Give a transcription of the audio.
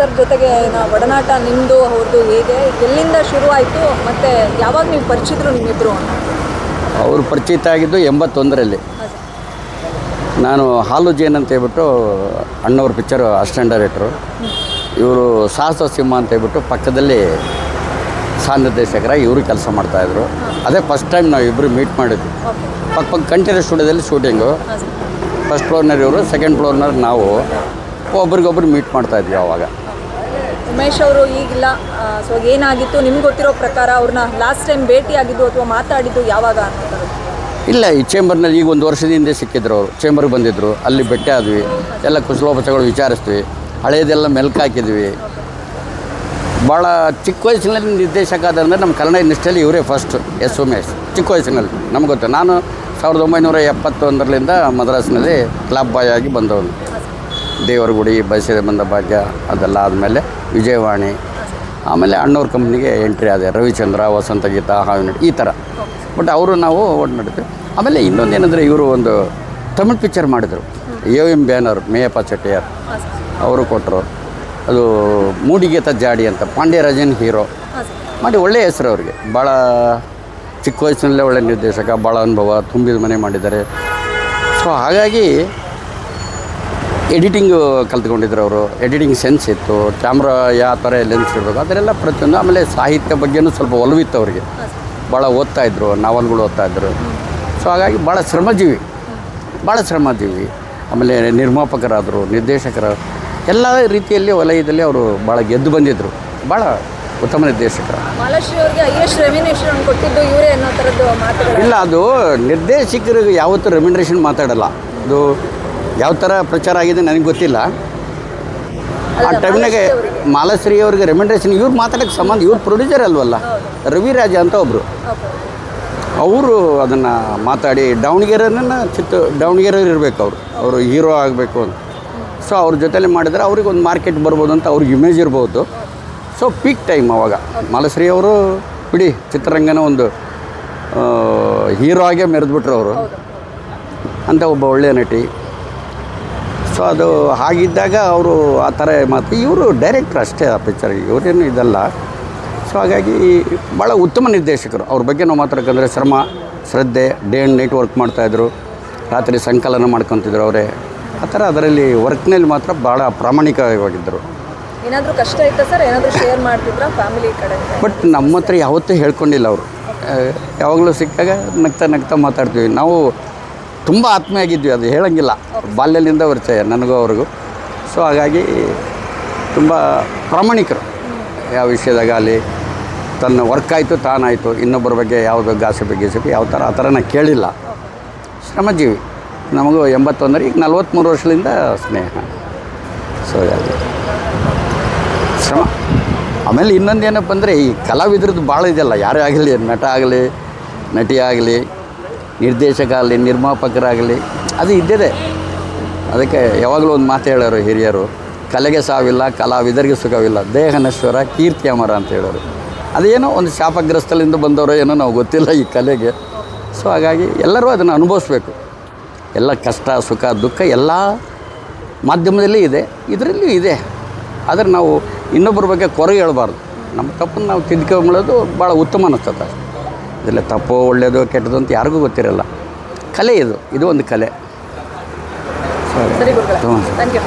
Sir ಜೊತೆಗೆ ಒಡನಾಟ ನಿಮ್ಮದು ಅವ್ರದ್ದು ಹೇಗೆ? ಎಲ್ಲಿಂದ ಶುರು ಆಯಿತು? ಮತ್ತು ಯಾವಾಗ ನೀವು ಪರಿಚಿತರು ನಿಮ್ಮಿಬ್ರು? ಅವರು ಪರಿಚಿತ ಆಗಿದ್ದು ಎಂಬತ್ತೊಂದರಲ್ಲಿ. ನಾನು ಹಾಲು ಜೇನ್ ಅಂತ ಹೇಳ್ಬಿಟ್ಟು ಅಣ್ಣವ್ರ ಪಿಕ್ಚರ್ ಅಸಿಸ್ಟೆಂಟ್ ಡೈರೆಕ್ಟ್ರು ಇವರು ಸಾಹಸ ಸಿಂಹ ಅಂತ ಹೇಳ್ಬಿಟ್ಟು ಪಕ್ಕದಲ್ಲಿ ಸಹ ನಿರ್ದೇಶಕರ ಇವರು ಕೆಲಸ ಮಾಡ್ತಾಯಿದ್ರು ಅದೇ ಫಸ್ಟ್ ಟೈಮ್ ನಾವು ಇಬ್ಬರು ಮೀಟ್ ಮಾಡಿದ್ವಿ. ಪಕ್ಕ ಪಕ್ಕ ಕಂಟಿನ್ಯೂ ಸ್ಟುಡಿಯೋದಲ್ಲಿ ಶೂಟಿಂಗು ಫಸ್ಟ್ ಫ್ಲೋರ್ನರ್ ಇವರು ಸೆಕೆಂಡ್ ಫ್ಲೋರ್ನರ್ ನಾವು ಒಬ್ರಿಗೊಬ್ರು ಮೀಟ್ ಮಾಡ್ತಾಯಿದ್ವಿ ಆವಾಗ ಉಮೇಶ್ ಅವರು ಈಗಿಲ್ಲ. ಸೊ ಏನಾಗಿತ್ತು? ನಿಮ್ಗೆ ಗೊತ್ತಿರೋ ಪ್ರಕಾರ ಅವ್ರನ್ನ ಲಾಸ್ಟ್ ಟೈಮ್ ಭೇಟಿ ಆಗಿದ್ದು ಅಥವಾ ಮಾತಾಡಿದ್ದು ಯಾವಾಗ ಇಲ್ಲ, ಈ ಚೇಂಬರ್ನಲ್ಲಿ ಈಗ ಒಂದು ವರ್ಷದ ಹಿಂದೆ ಸಿಕ್ಕಿದ್ರು ಅವರು. ಚೇಂಬರ್ಗೆ ಬಂದಿದ್ದರು ಅಲ್ಲಿ ಭೇಟಿ ಆದ್ವಿ. ಎಲ್ಲ ಕುಶಲೋಪಚಾರಗಳು ವಿಚಾರಿಸ್ತೀವಿ ಹಳೆಯದೆಲ್ಲ ಮೆಲ್ಕು ಹಾಕಿದ್ವಿ. ಭಾಳ ಚಿಕ್ಕ ವಯಸ್ಸಿನಲ್ಲಿ ನಿರ್ದೇಶಕ ಆದ್ರೆ ನಮ್ಮ ಕನ್ನಡ ಇಂಡಸ್ಟ್ರಿಯಲ್ಲಿ ಇವರೇ ಫಸ್ಟ್ ಎಸ್ ಉಮೇಶ್. ಚಿಕ್ಕ ವಯಸ್ಸಿನಲ್ಲಿ, ನಮ್ಗೆ ಗೊತ್ತು. ನಾನು ಸಾವಿರದ ಒಂಬೈನೂರ ಎಪ್ಪತ್ತೊಂದರಲ್ಲಿಂದ ಮದ್ರಾಸ್ನಲ್ಲಿ ಕ್ಲಬ್ ಬಾಯ್ ಆಗಿ ಬಂದವನು. ದೇವರಗುಡಿ ಬಯಸಿದ ಬಂದ ಭಾಗ್ಯ, ಅದೆಲ್ಲ ಆದಮೇಲೆ ವಿಜಯವಾಣಿ, ಆಮೇಲೆ ಅಣ್ಣವ್ರ ಕಂಪ್ನಿಗೆ ಎಂಟ್ರಿ ಆದ, ರವಿಚಂದ್ರ, ವಸಂತ ಗೀತಾ ಹಾವಿನಡಿ ಈ ಥರ. ಬಟ್ ಅವರು ನಾವು ಓಡ್ ನಡೀತೀವಿ ಆಮೇಲೆ ಇನ್ನೊಂದು ಏನಂದರೆ ಇವರು ಒಂದು ತಮಿಳ್ ಪಿಕ್ಚರ್ ಮಾಡಿದರು. A M banner, Meiyappa Chettiar ಅವರು ಕೊಟ್ಟರು ಅದು ಮೂಡಿಗೆತ ಜಾಡಿ ಅಂತ, ಪಾಂಡ್ಯರಾಜನ್ ಹೀರೋ. ಮಾಡಿ ಒಳ್ಳೆಯ ಹೆಸರು ಅವ್ರಿಗೆ. ಭಾಳ ಚಿಕ್ಕ ವಯಸ್ಸಿನಲ್ಲೇ ಒಳ್ಳೆ ನಿರ್ದೇಶಕ, ಭಾಳ ಅನುಭವ, ತುಂಬಿದ ಮನೆ ಮಾಡಿದ್ದಾರೆ. ಸೊ ಹಾಗಾಗಿ ಎಡಿಟಿಂಗು ಕಲ್ತ್ಕೊಂಡಿದ್ರು ಅವರು. ಎಡಿಟಿಂಗ್ ಸೆನ್ಸ್ ಇತ್ತು. ಕ್ಯಾಮ್ರಾ ಯಾವ ಥರ ಲೆನ್ಸ್ ಇರಬೇಕು ಅದರೆಲ್ಲ ಪ್ರತಿಯೊಂದು ಆಮೇಲೆ ಸಾಹಿತ್ಯ ಬಗ್ಗೆನೂ ಸ್ವಲ್ಪ ಒಲವಿತ್ತು ಅವರಿಗೆ. ಭಾಳ ಓದ್ತಾ ಇದ್ರು ನಾವಲ್ಗಳು ಓದ್ತಾ ಇದ್ರು. ಸೊ ಹಾಗಾಗಿ ಭಾಳ ಶ್ರಮಜೀವಿ. ಭಾಳ ಶ್ರಮಜೀವಿ. ಆಮೇಲೆ ನಿರ್ಮಾಪಕರಾದರು ನಿರ್ದೇಶಕರ ಎಲ್ಲ ರೀತಿಯಲ್ಲಿ ವಲಯದಲ್ಲಿ ಅವರು ಭಾಳ ಗೆದ್ದು ಬಂದಿದ್ದರು ಭಾಳ ಉತ್ತಮ ನಿರ್ದೇಶಕರು ಇಲ್ಲ ಅದು ನಿರ್ದೇಶಕರಿಗೆ ಯಾವತ್ತೂ ರೆಮ್ಯುನರೇಷನ್ ಮಾತಾಡಲ್ಲ. ಅದು ಯಾವ ಥರ ಪ್ರಚಾರ ಆಗಿದೆ ನನಗೆ ಗೊತ್ತಿಲ್ಲ. ಆ ಟೈಮ್ನಾಗೆ ಮಾಲಾಶ್ರೀ ಅವ್ರಿಗೆ. ರೆಮ್ಯುನರೇಷನ್ ಇವ್ರು ಮಾತಾಡೋಕ್ಕೆ ಸಂಬಂಧ ಇವ್ರು ಪ್ರೊಡ್ಯೂಸರ್ ಅಲ್ವಲ್ಲ? ರವಿರಾಜ ಅಂತ ಒಬ್ಬರು ಅವರು ಅದನ್ನು ಮಾತಾಡಿ ದಾವಣಗೆರೆನ ಚಿತ್ತ ದಾವಣಗೆರೆ ಇರಬೇಕು ಅವರು. ಅವರು ಹೀರೋ ಆಗಬೇಕು ಅಂತ. ಸೊ ಅವ್ರ ಜೊತೆಲಿ ಮಾಡಿದ್ರೆ ಅವ್ರಿಗೆ ಒಂದು ಮಾರ್ಕೆಟ್ ಬರ್ಬೋದು ಅಂತ ಅವ್ರಿಗೆ ಇಮೇಜ್ ಇರ್ಬೋದು. ಸೊ ಪೀಕ್ ಟೈಮ್ ಅವಾಗ. ಮಾಲಶ್ರೀ ಅವರು ಬಿಡಿ ಚಿತ್ರರಂಗನ ಒಂದು ಹೀರೋ ಆಗೇ ಮೆರೆದ್ಬಿಟ್ರು ಅವರು. ಅಂತ ಒಬ್ಬ ಒಳ್ಳೆಯ ನಟಿ. ಸೊ ಅದು ಹಾಗಿದ್ದಾಗ ಅವರು ಆ ಥರ ಮಾತು. ಇವರು ಡೈರೆಕ್ಟ್ರ್ ಅಷ್ಟೇ ಆ ಪಿಕ್ಚರ್ಗೆ ಇವರೇನು ಇದಲ್ಲ. ಸೊ ಹಾಗಾಗಿ ಭಾಳ ಉತ್ತಮ ನಿರ್ದೇಶಕರು. ಅವ್ರ ಬಗ್ಗೆ ನಾವು ಮಾತಾಡ್ಕಂದ್ರೆ ಶ್ರಮ ಶ್ರದ್ಧೆ ಡೇ ಆ್ಯಂಡ್ ನೈಟ್ ವರ್ಕ್ ಮಾಡ್ತಾಯಿದ್ರು ರಾತ್ರಿ ಸಂಕಲನ ಮಾಡ್ಕೊತಿದ್ರು ಅವರೇ. ಆ ಥರ ಅದರಲ್ಲಿ ವರ್ಕ್ನಲ್ಲಿ ಮಾತ್ರ ಭಾಳ ಪ್ರಾಮಾಣಿಕವಾಗಿದ್ದರು. ಏನಾದರೂ ಕಷ್ಟ ಇತ್ತು ಸರ್? ಏನಾದರೂ ಶೇರ್ ಮಾಡ್ತಿದ್ರಾ ಫ್ಯಾಮಿಲಿ ಕಡೆ? ಬಟ್ ನಮ್ಮ ಹತ್ರ ಯಾವತ್ತೂ ಹೇಳ್ಕೊಂಡಿಲ್ಲ ಅವರು. ಯಾವಾಗಲೂ ಸಿಕ್ಕಾಗ ನಗ್ತಾ ನಗ್ತಾ ಮಾತಾಡ್ತೀವಿ. ನಾವು ತುಂಬ ಆತ್ಮೀಯ ಆಗಿದ್ವಿ ಅದು ಹೇಳಂಗಿಲ್ಲ. ಬಾಲ್ಯದಿಂದ ಪರಿಚಯ ನನಗೂ ಅವ್ರಿಗೂ. ಸೊ ಹಾಗಾಗಿ ತುಂಬ ಪ್ರಾಮಾಣಿಕರು. ಯಾವ ವಿಷಯದಾಗ ಅಲ್ಲಿ ತನ್ನ ವರ್ಕ್ ಆಯಿತು ತಾನಾಯಿತು ಇನ್ನೊಬ್ಬರ ಬಗ್ಗೆ ಯಾವುದು ಗಾಸಿಪಿ ಗೀಸಿಪಿ ಯಾವ ಥರ ಆ ಥರ ನಾನು ಕೇಳಿಲ್ಲ. ಶ್ರಮಜೀವಿ ನಮಗೂ ಎಂಬತ್ತೊಂದರ ಈಗ ನಲ್ವತ್ತ್ಮೂರು ವರ್ಷದಿಂದ ಸ್ನೇಹ. ಸೊ ಹಾಗಾಗಿ ಶ್ರಮ. ಆಮೇಲೆ ಇನ್ನೊಂದು ಏನಪ್ಪ ಅಂದರೆ ಈ ಕಲಾವಿದ್ರದ್ದು ಭಾಳ ಇದೆಯಲ್ಲ ಯಾರೇ ಆಗಲಿ ನಟ ಆಗಲಿ ನಟಿ ಆಗಲಿ ನಿರ್ದೇಶಕ ಆಗಲಿ ನಿರ್ಮಾಪಕರಾಗಲಿ, ಅದು ಇದ್ದಿದೆ. ಅದಕ್ಕೆ ಯಾವಾಗಲೂ ಒಂದು ಮಾತು ಹೇಳೋರು ಹಿರಿಯರು, ಕಲೆಗೆ ಸಾವಿಲ್ಲ, ಕಲಾವಿದರಿಗೆ ಸುಖವಿಲ್ಲ ದೇಹ ನಶ್ವರ ಕೀರ್ತಿ ಅಮರ ಅಂತ ಹೇಳೋರು. ಅದೇನೋ ಒಂದು ಶಾಪಗ್ರಸ್ತಲಿಂದ ಬಂದವರು ಏನೋ ನಾವು ಗೊತ್ತಿಲ್ಲ ಈ ಕಲೆಗೆ. ಸೊ ಹಾಗಾಗಿ ಎಲ್ಲರೂ ಅದನ್ನು ಅನುಭವಿಸ್ಬೇಕು. ಎಲ್ಲ ಕಷ್ಟ, ಸುಖ, ದುಃಖ ಎಲ್ಲ ಮಾಧ್ಯಮದಲ್ಲಿ ಇದೆ. ಇದರಲ್ಲಿಯೂ ಇದೆ. ಆದರೆ ನಾವು ಇನ್ನೊಬ್ಬರ ಬಗ್ಗೆ ಕೊರೆ ಹೇಳಬಾರ್ದು. ನಮ್ಮ ತಪ್ಪನ್ನು ನಾವು ತಿದ್ಕೊಂಬಿಡೋದು ಭಾಳ ಉತ್ತಮ ಅನ್ನಿಸ್ತದೆ ಇದೆಲ್ಲ ತಪ್ಪು ಒಳ್ಳೆಯದು ಕೆಟ್ಟದ್ದು ಅಂತ ಯಾರಿಗೂ ಗೊತ್ತಿರಲ್ಲ. ಕಲೆ ಇದು. ಇದು ಒಂದು ಕಲೆ. ಸರಿ ಹ್ಞೂ ಥ್ಯಾಂಕ್ ಯು